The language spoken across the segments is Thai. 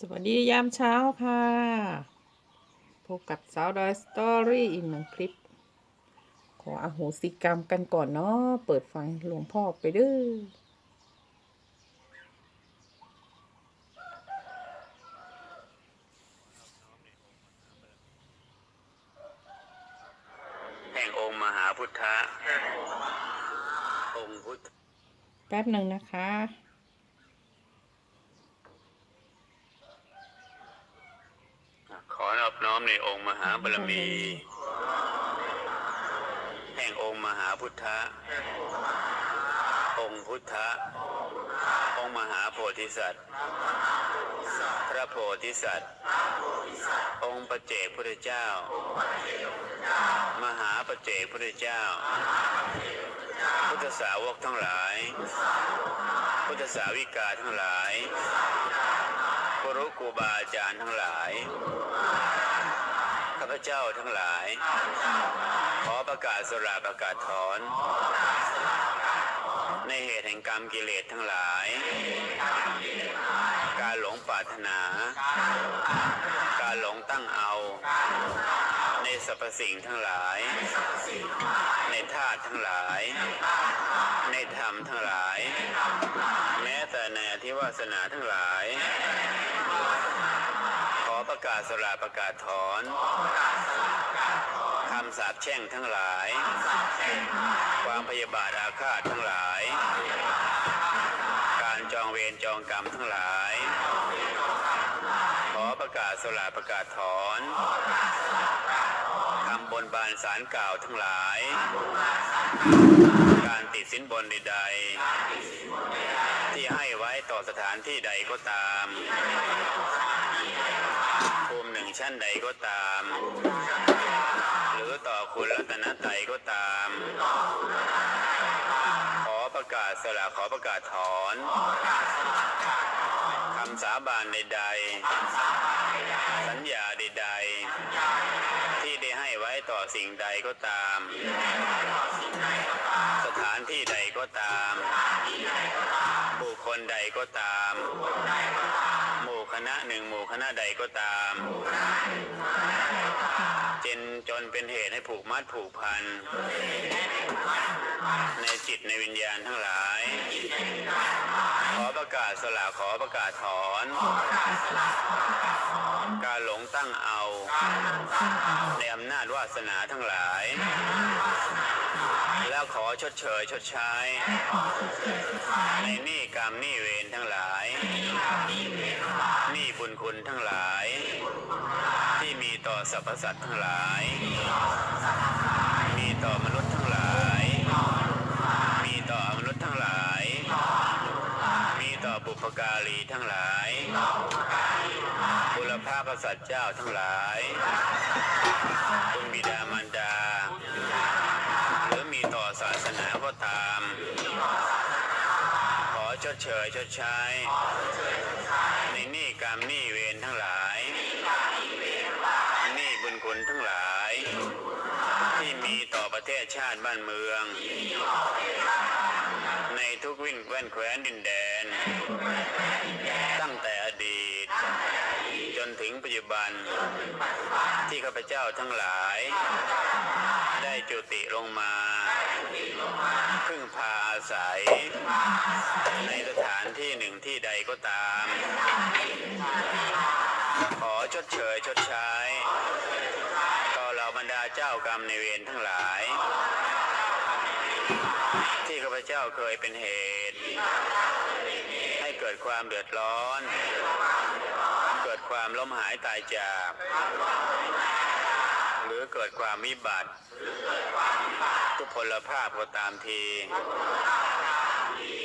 สวัสดียามเช้าค่ะ พบกับสาวดอยสตอรี่อีกหนึ่งคลิป ขออโหสิกรรมกันก่อนเนาะเปิดฟังหลวงพ่อไปเด้อแห่งองค์มหาพุทธะองค์พุทธ แป๊บหนึ่งนะคะ ข อนอบน้อมในองค์มหาบารมี แห่งองค์มหาพุทธะ องค์พุทธะ องค์มหาโพธิสัตว์ พระโพธิสัตว์ องค์ปเจกพุทธเจ้า มหาปเจกพุทธเจ้า พุทธสาวกทั้งหลาย พุทธสาวิกาทั้งหลายครูครูบาอาจารย์ทั้งหลายาพเจ้าทั้งหลาย ขอประกาศสราประกาศถอน ในเหตุแห่งกรรมกิเลสทั้งหลาย การหลงปรารถนา การหลงตั้งเอา ในสรรพสิ่งทั้งหลาย ในธาตุทั้งหลาย ในธรรมทั้งหลาย แม้แต่ในอธิวาสนาทั้งหลายขอ ประกาศสลาประกาศถอนคำสาปแช่งทั้งหลาย ความพยาบาทอาฆาตทั้งหลาย การจองเวรจองกรรมทั้งหลาย ขอประกาศสลาประกาศถอนคำบนบานสารกล่าวทั้งหลาย การติดสินบนใดๆ ให้ไว้ต่อสถานที่ใดก็ตาม ภูมิหนึ่งชั้นใดก็ตาม หรือต่อคุณรัตนตรัยก็ตาม ขอประกาศสละขอประกาศถอนคำสาบานใดๆ สัญญาใดๆ ที่ได้ให้ไว้ต่อสิ่งใดก็ตาม สถานที่ใดก็ตาม คคลใดก็ตาม หมู่คณะหนึ่งหมู่คณะใดก็ตาม เจนจนเป็นเหตุให้ผูกมัดผูกพัน ในจิตในวิญญาณทั้งหลาย ขอประกาศสละขอประกาศถอน การหลงตั้งเอา ในอำนาจวาสนาทั้งหลาย แล้วขอชดเชยชดใช้ในหนี้กรรมหนี้เวรทั้งหลายหนี้บุญคุณทั้งหลาย ที่มีต่อสรรพสัตว์ทั้งหลาย มีต่อมนุษย์ทั้งหลาย มีต่อมนุษย์ทั้งหลาย มีต่อบุพการีทั้งหลายบุรพากษัตริย์เจ้าทั้งหลาย คุณบิดามารดาห รือมีต่อศาสนาก็ตาม ขอชดเชยชดใช้ ในหนี้กรรมหนี้เวรทั้งหลายหนี้บุญคุณทั้งหลาย ที่มีต่อประเทศชาติบ้านเมือง ในทุกวิ่นแว่นแคว้นดินแดน ตั้งแต่อดีต จนถึงปัจจุบันที่ข้าพเจ้าทั้งหลาย ได้จุติลงมา พึ่งพาอาศัย ในสถานที่หนึ่งที่ใดก็ตาม ขอชดเชยชดใช้ ต่อเหล่าบรรดาเจ้ากรรมในเวรทั้งหลาย ที่ข้าพเจ้าเคยเป็นเหตุ ให้เกิดความเดือดร้อน เกิดความล้มหายตายจาก รือเกิดความวิบัติทุกพลภาพก็ตามที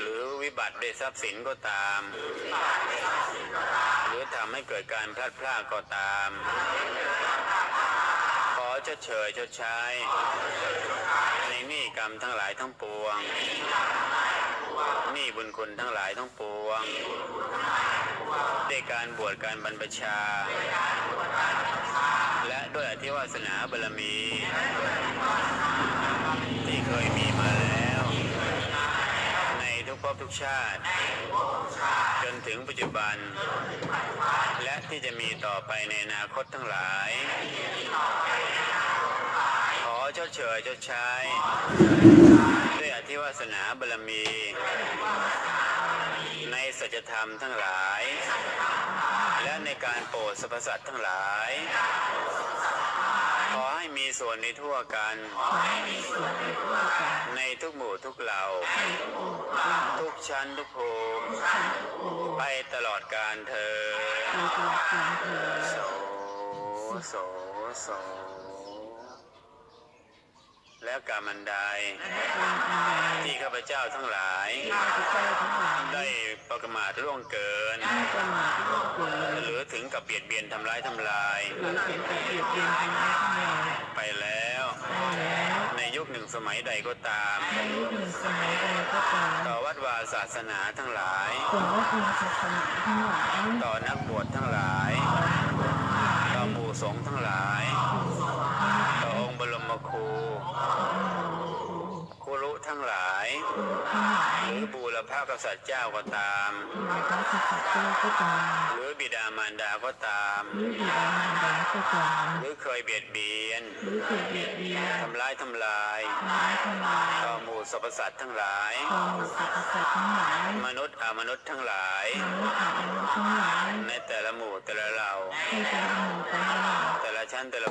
หรือวิบัติด้วยทรัพย์สินก็ตาม หรือทำให้เกิดการพลาดพลาดก็ตาม ขอชดเชยชดใช้ในนี้กรรมทั้งหลายทั้งปวงนี้บุญคุณทั้งหลายทั้งปวงด้วยการบวชการบรรพชา ด้วยอธิวาสนาบารมี ที่เคยมีมาแล้ว ในทุกภพทุกชาติ จนถึงปัจจุบัน และที่จะมีต่อไปในอนาคตทั้งหลาย ขอชดเชยเชดใช้ด้วยอธิวาสนาบารมี ในสัจธรรมทั้งหลายและในการโปรดสรรพสัตว์ทั้งหลาย ขอให้มีส่วนในทั่วกัน ในทุกหมู่ทุกเหล่า ทุกชั้นทุกภูมิ ไปตลอดการเธอญโสโสโส แล้วกรรมันใดที่ข้าพเจ้าทั้งหลาย ได้ประมาทล่วงเกิน หรือถึงกับเบียดเบียนทำร้ายทำลาย ไปแล้ว ในยุคหนึ่งสมัยใดก็ตาม ต่อวัดวาศาสนาทั้งหลาย ต่อนักบวชทั้งหลาย ต่อหมู่สงฆ์ทั้งหลาย ต่อองค์บรมครูครูรุทั้งหลาย ห รือบูรพากษัตริย์เจ้าก็ตามหรือบิดามารดาก็ตามหรือเคยเบียดเบียนทำร้ายทำลายต่อหมู่สรรพสัตว์ทั้งหลาย มนุษย์อามนุษย์ทั้งหลายในแต่ละหมู่แต่ละเหล่าแต่ละชั้นแต่ละ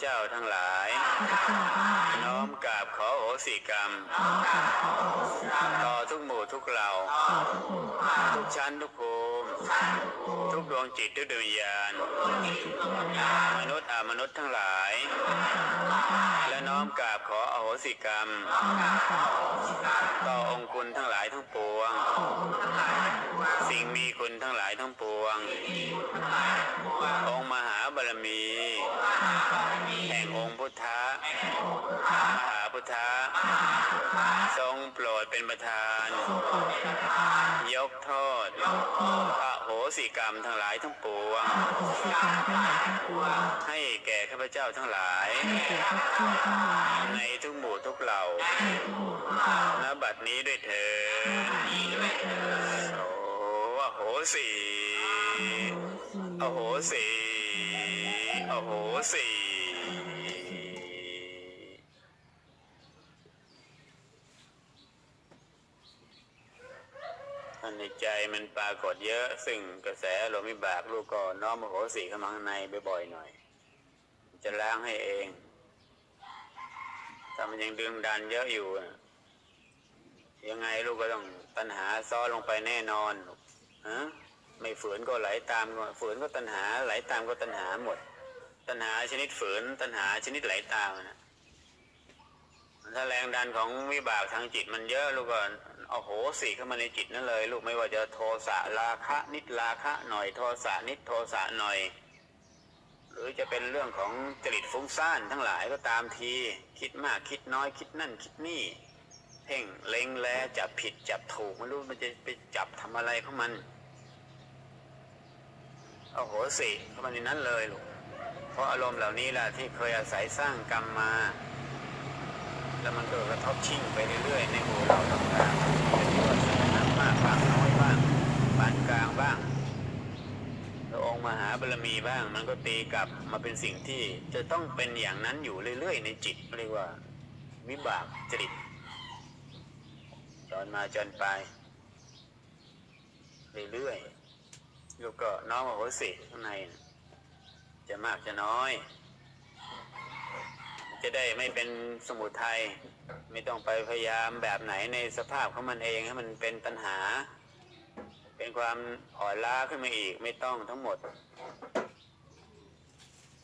เจ้าทั้งหลาย น้อมกราบขอโหสิกรรม ต่อทุกหมู่ทุกเหล่า ทุกชั้นทุกภูมิ ทุกดวงจิตทุกดวงวิญญาณ มนุษย์อามนุษย์ทั้งหลาย และน้อมกราบขออโหสิกรรม ต่อองค์คุณทั้งหลายทั้งปวง สิ่งมีคุณทั้งหลายทั้งปวง องค์มหาบารมีแห่งองค์พุ ทธะมหาพุทธะทรงโปรดเป็นประธาน ยกโทษอโหสิกรรมทั้งหลายทั้งปวง ให้แก่ข้าพเจ้าทั้งหลาย ในทุกหมู่ทุกเหล่าณบัดนี้ด้วยเถิดโอ้อโหสิอโหสิอโหสิ ในใจมันปรากฏเยอะ ซึ่งกระแสลมวิบากลูกก็น้อมโหสีเข้ามาข้างในบ่อยๆหน่อย จะล้างให้เอง ถ้ามันยังดึงดันเยอะอยู่ ยังไงลูกก็ต้องตัณหาซ้อนลงไปแน่นอนฮะไม่ฝืนก็ไหลตามก็ฝืนก็ตัณหาไหลตามก็ตัณหาหมด ตัณหาชนิดฝืน ตัณหาชนิดไหลตามนะถ้าแรงดันของวิบากทางจิตมันเยอะลูกก็ เอาโหสีเข้ามาในจิตนั่นเลย ลูกไม่ว่าจะโทสะราคะนิดราคะหน่อยโทสะนิดโทสะหน่อย หรือจะเป็นเรื่องของจริตฟุ้งซ่านทั้งหลายก็ตามที คิดมากคิดน้อยคิดนั่นคิดนี่เพ่งเล็งแลจับผิดจับถูกไม่รู้มันจะไปจับทำอะไรของมันเอาโหสิเข้ามาในนั้นเลยลูกเพราะอารมณ์เหล่านี้แหละที่เคยอาศัยสร้างกรรมมา แล้วมันก็กระทบชิ่งไปเรื่อยๆ ในหมู่เราต่างๆจะมีว่าน้ำมากบ้างน้อยบ้างปานกลางบ้างแล้วองค์มหาบารมีบ้าง มันก็ตีกลับมาเป็นสิ่งที่จะต้องเป็นอย่างนั้นอยู่เรื่อยๆ ในจิตเรียกว่า วิบากจริตจนมาจนไปเรื่อยๆแล้วก็น้อมโอโหสิข้างในจะมากจะน้อย จะได้ไม่เป็นสมุทัยไม่ต้องไปพยายามแบบไหนในสภาพของมันเองให้มันเป็นตัณหา เป็นความอ่อนล้าขึ้นมาอีกไม่ต้องทั้งหมด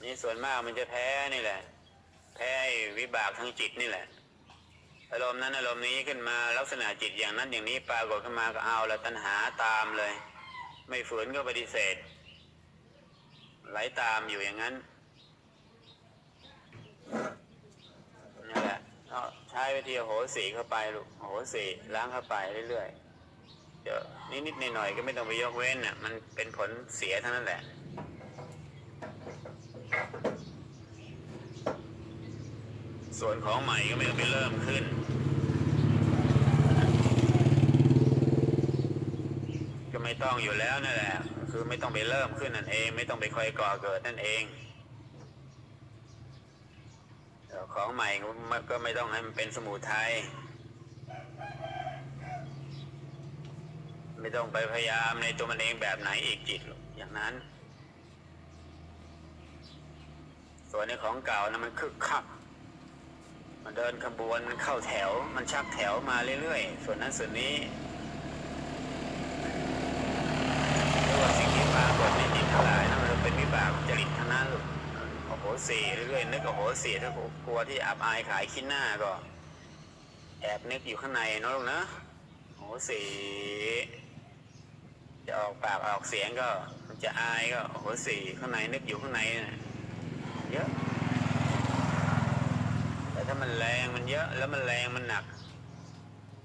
นี่ส่วนมากมันจะแพ้นี่แหละ แพ้วิบากทางจิตนี่แหละ อารมณ์นั้นอารมณ์นี้ขึ้นมาลักษณะจิตอย่างนั้นอย่างนี้ปรากฏขึ้นมาก็เอาแล้วตัณหาตามเลย ไม่ฝืนก็ปฏิเสธไหลตามอยู่อย่างนั้นนแหละเอา ใช้วิธีโหสีเข้าไปลูกโหสีล้างเข้าไปเรื่อยๆเดี๋ยวนิดๆหน่อยๆก็ไม่ต้องไปยกเว้นน่ะ มันเป็นผลเสียเท่านั้นแหละส่วนของใหม่ก็ไม่ต้องไปเริ่มขึ้น ก็ไม่ต้องอยู่แล้วนั่นแหละ คือไม่ต้องไปเริ่มขึ้นนั่นเอง ไม่ต้องไปคอยก่อเกิดนั่นเองเดี๋ยว ของใหม่มันก็ไม่ต้องให้มันเป็นสมุทัยไม่ต้องไปพยายามในตัวมันเองแบบไหนอีกจิตหรอกอย่างนั้น ส่วนในของเก่านะมันคึกคักมันเดินขบวนมันเข้าแถว มันชักแถวมาเรื่อยๆ ส่วนนั้นส่วนนี้เรียกว่าสิ่งที่ปรากฏในจิตทั้งหลายนะมันเป็นวิบากจริตทั้ง โหสีเรื่อยๆนึกโอโหสีถ้ากลัวที่อับอายขายขี้หน้าก็แอบนึกอยู่ข้างในนะลูกนะโหสีจะออกปากออกเสียงก็มันจะอายก็โหสีข้างในนึกอยู่ข้างในเยอะแต่ถ้ามันแรงมันเยอะแล้วมันแรงมันหนัก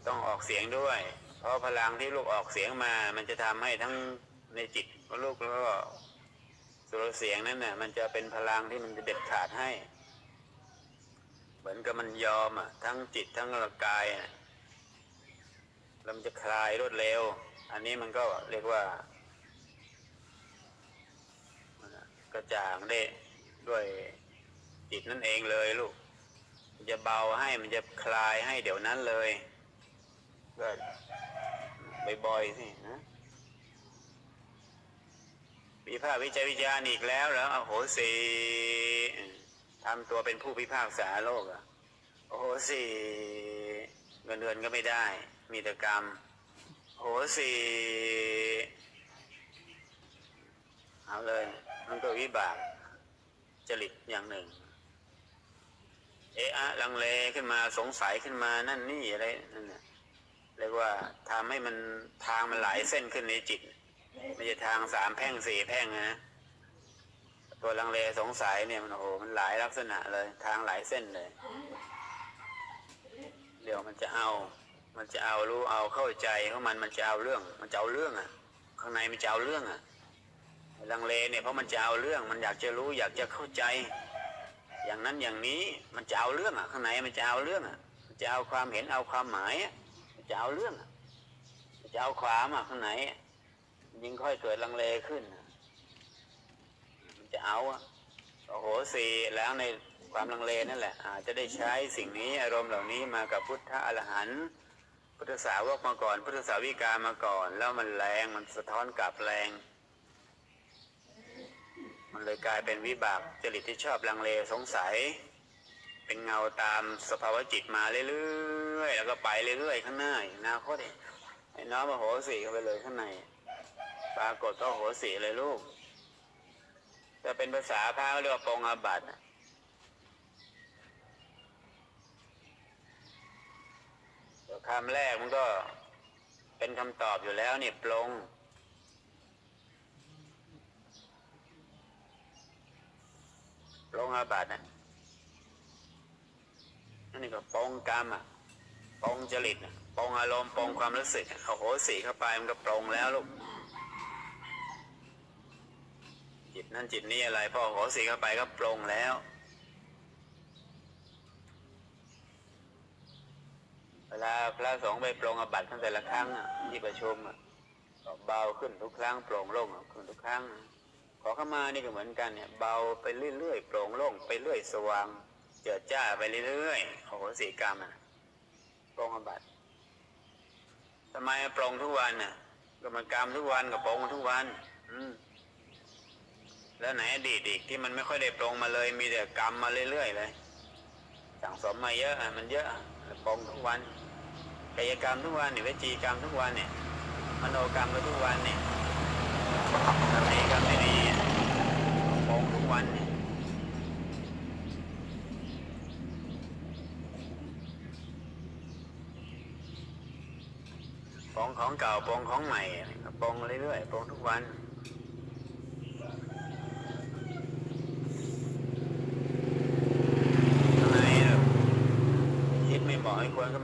ต้องออกเสียงด้วย เพราะพลังที่ลูกออกเสียงมา มันจะทำให้ทั้งในจิตลูกแล้วก็ สุรเสียงนั้นเน่ะมันจะเป็นพลังที่มันจะเด็ดขาดให้ เหมือนกับมันยอมอะ ทั้งจิตทั้งร่างกายอะแล้วมันจะคลายรวดเร็ว อันนี้มันก็เรียกว่ากระจ่างได้ด้วยจิตนั่นเองเลยลูก มันจะเบาให้มันจะคลายให้เดี๋ยวนั้นเลยก็บ่อยๆสินะ วิพากษ์วิจัยวิจาณอีกแล้วแล้วโอ้โหสีทำตัวเป็นผู้พิพากษาโลกอะโอ้โหสีเงินเดือนก็ไม่ได้ มีแต่กรรมโอ้โหสีเอาเลย มันก็วิบาก จริตอย่างหนึ่ง เอะอะลังเลขึ้นมาสงสัยขึ้นมานั่นนี่อะไรนั่นน่ะเรียกว่าทำให้มันทางมันหลายเส้นขึ้นในจิต ไม่ใช่ทางสามแพ่งสี่แพ่งนะตัวลังเลสงสัยเนี่ยมันโอ้โหมันหลายลักษณะเลย ทางหลายเส้นเลย เดี๋ยวมันจะเอา มันจะเอารู้เอาเข้าใจของมันมันจะเอาเรื่อง มันจะเอาเรื่องอะ ข้างในมันจะเอาเรื่องอะลังเลเนี่ยเพราะมันจะเอาเรื่อง มันอยากจะรู้อยากจะเข้าใจ อย่างนั้นอย่างนี้มันจะเอาเรื่องอะ ข้างในมันจะเอาเรื่องอะจะเอาความเห็นเอาความหมายอะจะเอาเรื่องอะจะเอาความอะข้างในอะ ยิ่งค่อยเกิดลังเลขึ้น มันจะเอาอะโอ้โหสี่แล้วในความลังเลนั่นแหละ อาจจะได้ใช้สิ่งนี้อารมณ์เหล่านี้มากับพุทธอรหันต์พุทธสาวกมาก่อน พุทธสาวิกามาก่อน แล้วมันแรงมันสะท้อนกลับแรง มันเลยกลายเป็นวิบากจริตที่ชอบลังเลสงสัย เป็นเงาตามสภาวะจิตมาเรื่อยๆแล้วก็ไปเรื่อยๆข้างหน้าอนาคตอีกไอ้น้องมโหสีเข้าไปเลยข้างใน ปรากฏก็โหสีเลยลูกแต่เป็นภาษาพระเรียกว่าปองอาบัตนะคำแรกมันก็เป็นคำตอบอยู่แล้วนี่ปลง ปลงอาบัตินะนั่นนี่ก็ปองกรรมอะปองจริตปองอารมณ์ปองความรู้สึกเอาโหสีเข้าไปมันก็ปรงแล้วลูก จิต นั่นจิตนี้อะไรพอโหสีเข้าไปก็ปรงแล้วเวลาพระสงฆ์ไปปรงอบัติตั้งแต่ละครั้งที่ประชุมก็เบาขึ้นทุกครั้งโปร่งโล่งขึ้นทุกครั้ง ขอเข้ามานี่ก็เหมือนกันเนี่ย เบาไปเรื่อยๆโปร่งโล่งไปเรื่อยสว่าง เจิดจ้าไปเรื่อยๆโอ้โหสีกรรมอะโปร่งอบัตทำไมโปร่งทุกวันน่ะก็มันกรรมทุกวันกับโปร่งทุกวัน อืม แล้วไหนอดีตอีกที่มันไม่ค่อยได้โปร่งมาเลย มีแต่กรรมมาเรื่อยๆเลยสั่งสมมาเยอะอะมันเยอะโปร่งทุกวันกายกรรมทุกวันเนี่ยวิจีกรรมทุกวันเนี่ยมโนกรรมก็ทุกวันเนี่ยทำดีกับไม่ดีโปงทุกวันเนี่ยปองของเก่าปองของใหม่ปองเรื่อยๆปองทุกวัน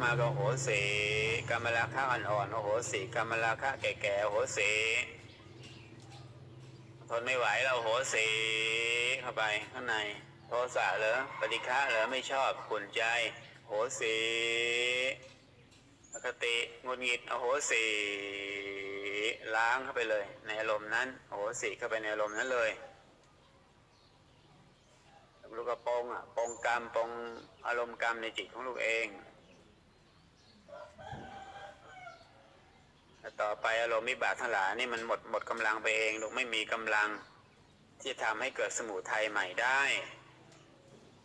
มาก็โหสีกรรมราคะอ่อนๆโอโหสีกรรมราคะแก่ๆโอโหสีทนไม่ไหวเราโหสีเข้าไปข้างในโทสะเหรอปฏิฆะเหรอไม่ชอบขุนใจ โหสีอคติงุนงิดโอโหสีล้างเข้าไปเลย ในอารมณ์นั้นโอโหสีเข้าไปในอารมณ์นั้นเลยลูกกระปองอะปองกรรมปองอารมณ์กรรมในจิตของลูกเองแล้ว ต่อไปอารมณ์วิบาทั้งหลายนี่มันหมดหมดกำลังไปเองลูกไม่มีกำลังที่จะทำให้เกิดสมุทัยใหม่ได้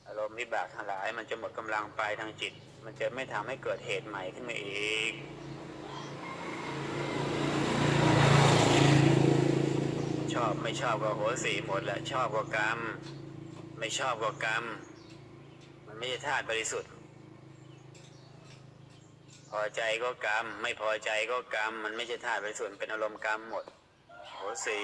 อารมณ์วิบากทั้งหลาย มันจะหมดกำลังไปทางจิต มันจะไม่ทำให้เกิดเหตุใหม่ขึ้นมาอีกชอบไม่ชอบก็โหสีหมดแหละชอบก็กรรม ไม่ชอบก็กรรม มันไม่ใช่ธาตุบริสุทธิ์ พอใจก็กรรม ไม่พอใจก็กรรม มันไม่ใช่ธาตุบริสุทธิ์เป็นอารมณ์กรรมหมดโหสี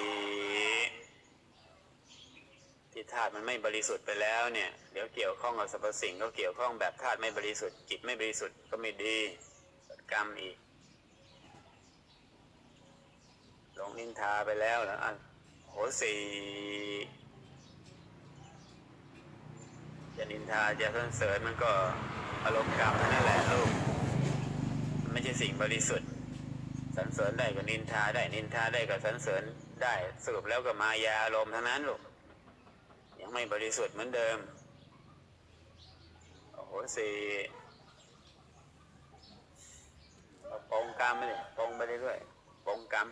ที่ธาตุมันไม่บริสุทธิ์ไปแล้วเนี่ยเดี๋ยวเกี่ยวข้องกับสรรพสิ่งก็เกี่ยวข้องแบบธาตุไม่บริสุทธิ์จิตไม่บริสุทธิ์ก็ไม่ดีกรรมอีกลงนินทาไปแล้วแล้วอะโหสีจะนินทาจะสรรเสริญมันก็อารมณ์กรรมนั่นแหละลูก ไม่ใช่สิ่งบริสุทธิ์สรรเสริญได้ก็นินทาได้นินทาได้ก็สรรเสริญได้สรุปแล้วก็มายาอารมณ์ทั้งนั้นลูกยังไม่บริสุทธิ์เหมือนเดิมโอ้โหสี่ปองกรรมไปเลยปองไปเรื่อยๆปองกรรม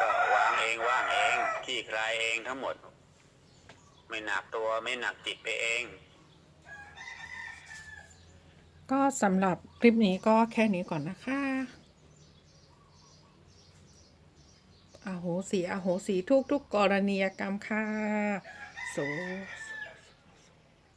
ก็วางเองว่างเองขี้คลายเองทั้งหมด ไม่หนักตัวไม่หนักจิตไปเอง ก็สำหรับคลิปนี้ก็แค่นี้ก่อนนะคะอาโหสีอาโหสีทุกทุกกรณียกรรมค่ะ โส